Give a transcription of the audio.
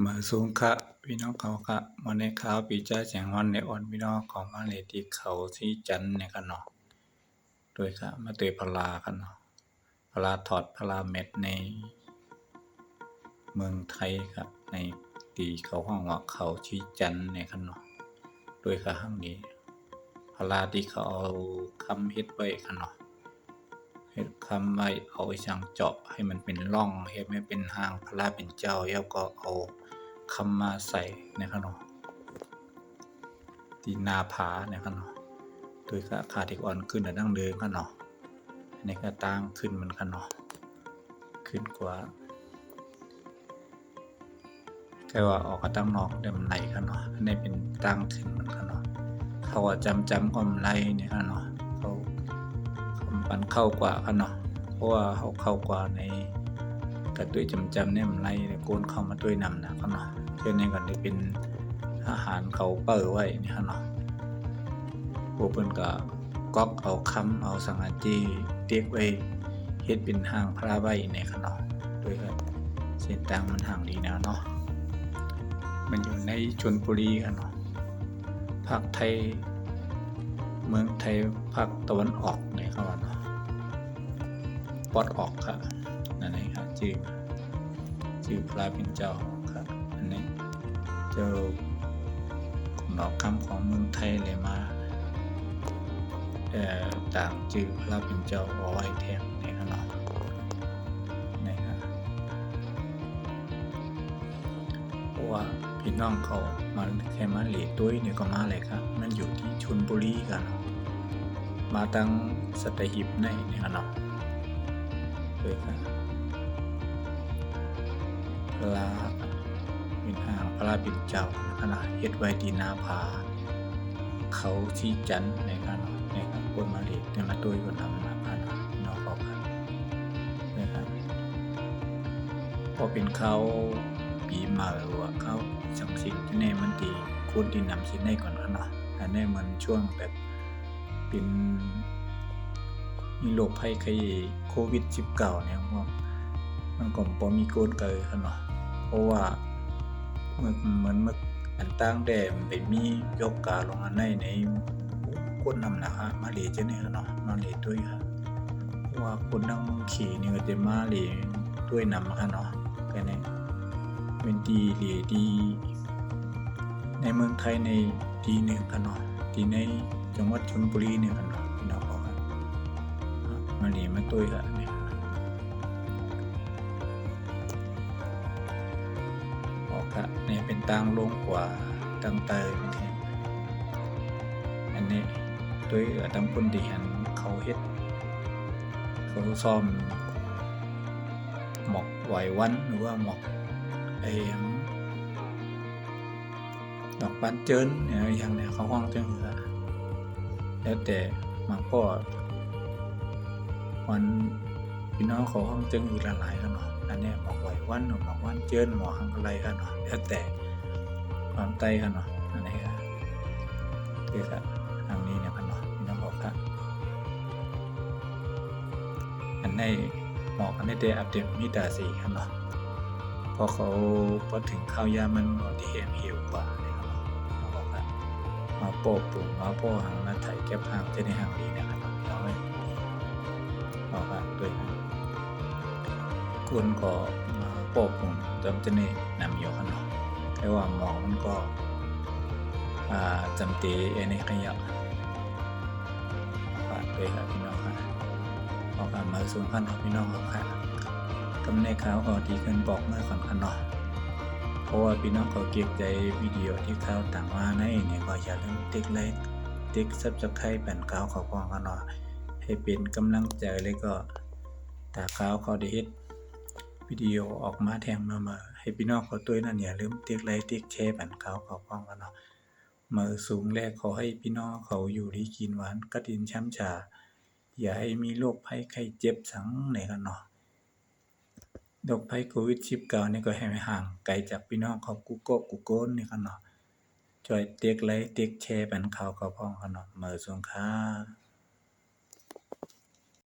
มาสูงค่ะพี่น้องเขาค่ะวันนี้ข้าวปีจ้าแสงวันในอ่อนพี่น้องของมาเลที่เขาที่จันในกันเนาะโดยค่ะมาเตยพลากันเนาะพลาถอดพลาเม็ดใน เมืองไทยครับในตีเขาห้องว่าเขาชี้จันในกันเนาะโดยค่ะห้างนี้พลาที่เขาเอาคำเฮ็ดไว้กันเนาะ เฮ็ดคำไว้เอาช่างเจาะให้มันเป็นร่องเฮ็ดให้เป็นหางพระเป็นเจ้าแล้วก็เอาคำมาใส่นะครับเนาะที่นาผานะครับเนาะโดยก็ขาที่อ่อนขึ้นแต่ดั้งเดิมกันเนาะอันนี้ก็ตั้งขึ้นมันกันเนาะขึ้นกว่าแค่ว่าออกก็ตั้งนอกเดียมไหลกันเนาะอันนี้เป็นตั้งขึ้นมันกันเนาะเขาว่าจำจำความไหลเนี่ยกันเนาะ มันเข้ากว่ากันเนาะเพราะว่าเขาเข้ากว่าในกระตุ้ยจำจำเนี่ยมันไล่โกนเข้ามาด้วยนำนะกันเนาะเช่นในกันที่เป็นอาหารเขาเปิดไว้นี่ครับเนาะพวกเพิ่นก็ก๊อกเอาคำเอาสังอาจีเตียกไว้เฮ็ดเป็นห้างพระไว้ในครับเนาะโดยก็เส้นทางมันห่างดีนะเนาะมันอยู่ในชลบุรีกันเนาะภาคไทย เมืองไทยภาคตะวันออกเนี่ยครับว่าเน ปอดออกครับนั่นเองครับชื่อชื่อพระเป็นเจ้าครับอันนี้เจ้าหนอกคำของเมืองไทยเลยมาเอ่อต่างชื่อพระเป็นเจ้าเอาไว้แทนเนี่ยครับเนาะนี่ครับเพราะว่าพี่น้องเขามาแค่มาเหลีตุ้ยเนี่ยก็มาเลยครับ มันอยู่ที่ชลบุรีกันมาตั้งสัตหิบในเนี่ยเนาะ เลยครับพระเป็นหาพระบิดเจ้าขนาดเฮ็ดไว้ดีนาผาเขาชี้จันในกันเนาะในครับคนมาเลีเนี่ยมาตุ้ยคนำมาพันนาะบอกครับนะครับพอเป็นเขาปีมาหรือว่าเขาสังสิทธิ์ในมันดีคุณที่นำสินในก่อนกันเนาะอันนี้มันช่วงแบบเป็น มีโรคภัยไข้โควิด -19 เนี่ยพวกมันก็บ่มีโกนเกิดกันเนาะเพราะว่าเมือนเหมือนมันอันต่างแดมันไปมียกกาลงอันในในคนนำนะฮะมาเลจะเนี่ยเนาะมาเลด้วยครับเพราะว่าคนนั่งขี่นี่ก็จะมาเลด้วยนำครับเนาะก็เนี่ยเป็นดีเลดี ในเมืองไทยในดีหนึ่งกันเนาะดีในจังหวัดชลบุรีเนี่ยกันเนาะ มาหลีมาตุ้ยละเนี่ยบอกะเนี่ยเป็นตังลงกว่าตังเตยแทนอันนี้ตุ้ยตังคนดีหันเขาเฮ็ด เขาซ่อม หมอกไหววันหรือว่าหมอกไอ้ยังดอกบานเจินเนี่ยอย่างเนี่ยเขาห้องจังหือแล้วแต่บาพ่อ วันพี่น้องเขาห้องจึงอยู่หลายๆกันเนาะอันนี้บอกไหววันบอกวันเจิ้นหมอหังอะไรกันเนาะแล้วแต่ความไตกันเนาะอันนี้ก็เกี่ยวกับทางนี้เนี่ยกันเนาะพี่น้องบอกครับอันนี้หมอกอันนี้เดอัปเดตมีต่สีกันเนาะพอเขาพอถึงข้าวยามันที่เห็นหิวกว่าเนี่ยครับเนาะพี่น้องบอกครับมาโปะปุ่มมาโปะหางมาไถแก็บหางจะในหางดีนะครับเรา ไม่บอกว่าด้วยคุณก็มาโปะปุ่มจำจะในนำอยู่กันเนาะแต่ว่าหมองมันก็จำเตเอในขยะฝากด้วยครับพี่น้องครับออกมมาสูงพันครับพี่น้องครับกำเนิดขาวก็ดีขึ้นบอกเมื่อก่อนกันเนาะเพราะว่าพี่น้องเขาเก็บใจวิดีโอที่เขาต่างมาในเนี่ยก็อย่าลืมติ๊กไลค์ติ๊กซับสไครป์แผ่นกาวเขาพองกันหน่อย ให้เป็นกำลังใจเลยก็ถ้าเขาเขาได้เฮ็ดวิดีโอออกมาแทงมามาให้พี่น้องเขาตัวนั้นอย่าลืมติ๊กไลค์ติ๊กแชร์แผ่นกาเขาพองกันเนาะมือสูงแรกขอให้พี่น้องเขาอยู่ดีกินหวานกระดินช้ำชา อย่าให้มีโรคภัยไข้เจ็บสังไหนกันเนาะโรคภัยโควิด19นี่ก็ให้ห่างไกลจากพี่น้องเขากูโกะกูโกนนี่กันเนาะช่วยเติ๊กไลค์ติ๊กแชร์เป็นข่าวเขาพ้องกันเนาะเมื่อสงครา